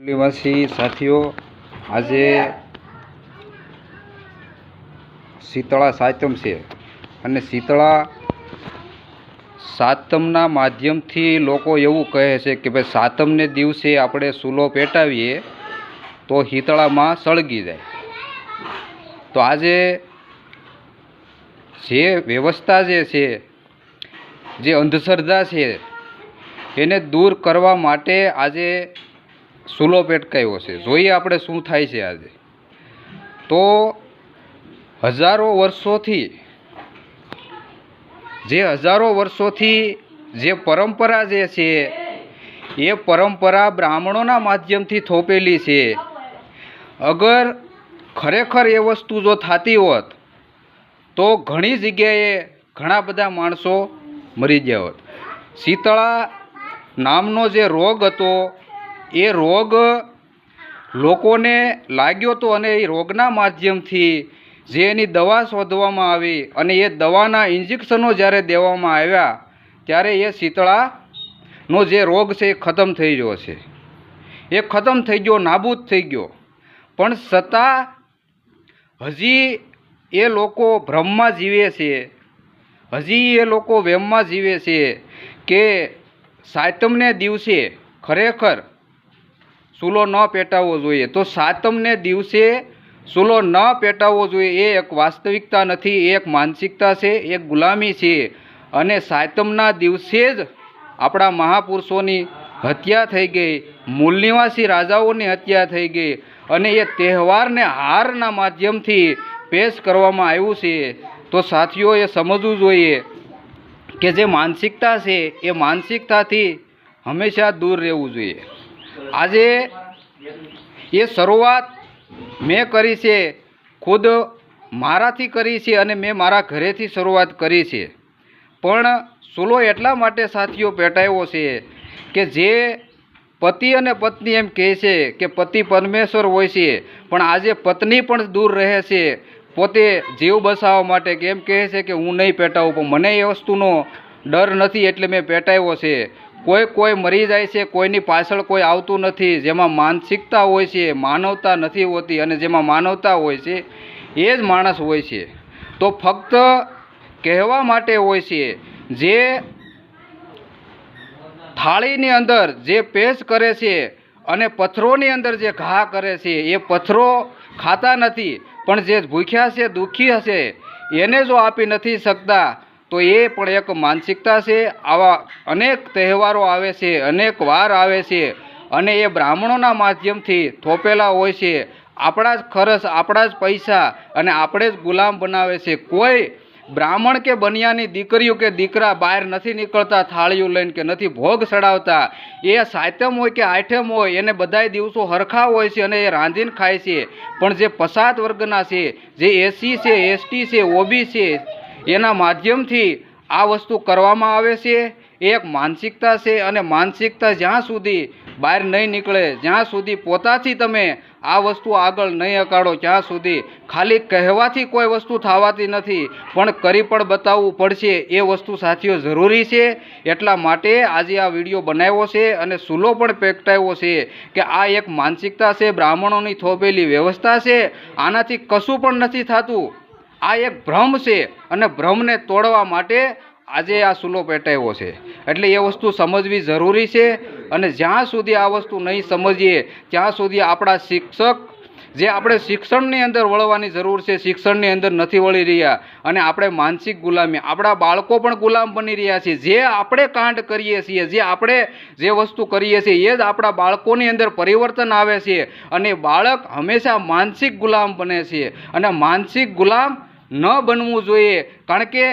નિવાસી સાથીઓ, આજે શીતળા સાતમ છે અને શીતળા સાતમના માધ્યમથી લોકો એવું કહે છે કે ભાઈ સાતમને દિવસે આપણે સૂલો પેટાવીએ તો શીતળામાં સળગી જાય. તો આજે જે વ્યવસ્થા જે છે, જે અંધશ્રદ્ધા છે, એને દૂર કરવા માટે આજે સૂલો પેટકાયો છે. જોઈએ આપણે શું થાય છે આજે. તો હજારો વર્ષોથી જે હજારો વર્ષોથી જે પરંપરા જે છે, એ પરંપરા બ્રાહ્મણોના માધ્યમથી થોપેલી છે. અગર ખરેખર એ વસ્તુ જો થતી હોત, તો ઘણી જગ્યાએ ઘણા બધા માણસો મરી ગયા હોત. શીતળા નામનો જે રોગ હતો એ રોગ લોકોને લાગ્યો તો અને એ રોગના માધ્યમથી જે એની દવા શોધવામાં આવી અને એ દવાના ઇન્જેક્શનો જ્યારે દેવામાં આવ્યા, ત્યારે એ શીતળાનો જે રોગ છે એ ખતમ થઈ ગયો છે. એ ખતમ થઈ ગયો, નાબૂદ થઈ ગયો. પણ છતાં હજી એ લોકો ભ્રમમાં જીવે છે, હજી એ લોકો વેમમાં જીવે છે કે સાતમને દિવસે ખરેખર સૂલો ન પેટાવવો જોઈએ. તો સાતમને દિવસે સૂલો ન પેટાવવો જોઈએ. એ એક વાસ્તવિકતા નથી, એ એક માનસિકતા છે એક ગુલામી છે. અને સાતમના દિવસે જ આપણા મહાપુરુષોની હત્યા થઈ ગઈ. મૂળ નિવાસી રાજાઓની હત્યા થઈ ગઈ. અને એ તહેવારને હારના માધ્યમથી પેશ કરવામાં આવ્યું છે. તો સાથીઓએ સમજવું જોઈએ કે જે માનસિકતા છે, એ માનસિકતાથી હંમેશા દૂર રહેવું જોઈએ. આજે એ શરૂઆત મેં કરી છે, ખુદ મારાથી કરી છે અને મેં મારા ઘરેથી શરૂઆત કરી છે. પણ સુલો એટલા માટે સાથીઓ પેટાયો છે કે જે પતિ અને પત્ની એમ કહે છે કે પતિ પરમેશ્વર હોય છે, પણ આજે પત્ની પણ દૂર રહે છે. પોતે જીવ બસાવવા માટે કે એમ કહે છે કે હું નહીં પેટાવું, પણ મને એ વસ્તુનો ડર નથી એટલે મેં પેટાવ્યો છે. કોઈ કોઈ મરી જાય છે, કોઈની પાછળ કોઈ આવતું નથી, જેમાં માનસિકતા હોય છે, માનવતા નથી હોતી અને જેમાં માનવતા હોય છે, એ જ માણસ હોય છે. તો ફક્ત કહેવા માટે હોય છે, જે થાળીની અંદર જે પેશ કરે છે અને પથ્થરોની અંદર જે ઘા કરે છે, એ પથ્થરો ખાતા નથી, પણ જે ભૂખ્યા છે દુઃખી હશે, એને જો આપી નથી શકતા તો એ પણ એક માનસિકતા છે. આવા અનેક તહેવારો આવે છે, અનેક વાર આવે છે અને એ બ્રાહ્મણોના માધ્યમથી થોપેલા હોય છે. આપણા જ ખર્ચ, આપણા જ પૈસા અને આપણે જ ગુલામ બનાવે છે. કોઈ બ્રાહ્મણ કે બનિયાની દીકરીઓ કે દીકરા બહાર નથી નીકળતા, થાળીઓ લઈને કે નથી ભોગ ચડાવતા. એ સાતમ હોય કે આઠમ હોય, એને બધાય દિવસો હરખા હોય છે અને એ રાંધીને ખાય છે. પણ જે પસાત વર્ગના છે, જે એસી છે, એસટી છે, ઓબી છે એના માધ્યમથી આ વસ્તુ કરવામાં આવે છે. એક માનસિકતા છે અને માનસિકતા જ્યાં સુધી બહાર નહીં નીકળે, જ્યાં સુધી પોતાથી તમે આ વસ્તુ આગળ નહીં અકાળો જ્યાં સુધી ખાલી કહેવાથી કોઈ વસ્તુ થવાતી નથી, પણ કરી પણ બતાવવું પડશે. એ વસ્તુ સાથીઓ જરૂરી છે. એટલા માટે આજે આ વીડિયો બનાવ્યો છે અને સૂલો પણ પેકટાવ્યો છે કે આ એક માનસિકતા છે, બ્રાહ્મણોની થોપેલી વ્યવસ્થા છે. આનાથી કશું પણ નથી થતું. આ એક ભ્રમ છે અને ભ્રમને તોડવા માટે આજે આ સુલો પેટાવ્યો છે. એટલે એ વસ્તુ સમજવી જરૂરી છે અને જ્યાં સુધી આ વસ્તુ નહીં સમજીએ, ત્યાં સુધી આપણા શિક્ષક, જે આપણે શિક્ષણની અંદર વળવાની જરૂર છે, શિક્ષણની અંદર નથી વળી રહ્યા અને આપણે માનસિક ગુલામી, આપણા બાળકો પણ ગુલામ બની રહ્યા છે. જે આપણે કાંડ કરીએ છીએ, જે આપણે જે વસ્તુ કરીએ છીએ, એ જ આપણા બાળકોની અંદર પરિવર્તન આવે છે અને બાળક હંમેશા માનસિક ગુલામ બને છે. અને માનસિક ગુલામ ન બનવું જોઈએ. કારણ કે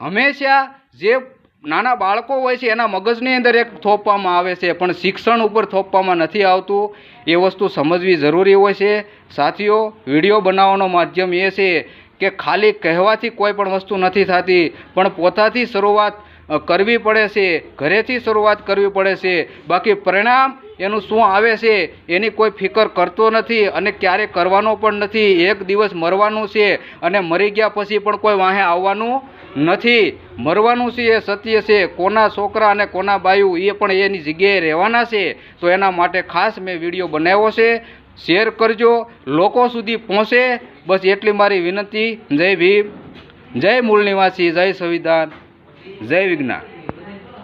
હંમેશા જે નાના બાળકો હોય છે, એના મગજની અંદર એક થોપવામાં આવે છે, પણ શિક્ષણ ઉપર થોપવામાં નથી આવતું. એ વસ્તુ સમજવી જરૂરી હોય છે. સાથીઓ, વીડિયો બનાવવાનો માધ્યમ એ છે કે ખાલી કહેવાથી કોઈ પણ વસ્તુ નથી થતી, પણ પોતાથી શરૂઆત કરવી પડે છે. ઘરેથી શરૂઆત કરવી પડે છે. બાકી પરિણામ એનું શું આવે છે એની કોઈ ફિકર કરતો નથી અને ક્યારે કરવાનો પણ નથી. એક દિવસ મરવાનું છે અને મરી ગયા પછી પણ કોઈ વાંહે આવવાનું નથી. મરવાનું છે એ સત્ય છે. કોના છોકરા અને કોના બાયું એ પણ એની જગ્યાએ રહેવાના છે. તો એના માટે ખાસ મેં વીડિયો બનાવ્યો છે. શેર કરજો. લોકો સુધી પહોંચે. બસ એટલી મારી વિનંતી. જય ભીમ. જય મૂળ નિવાસી. જય સંવિધાન. જય વિજ્ઞાન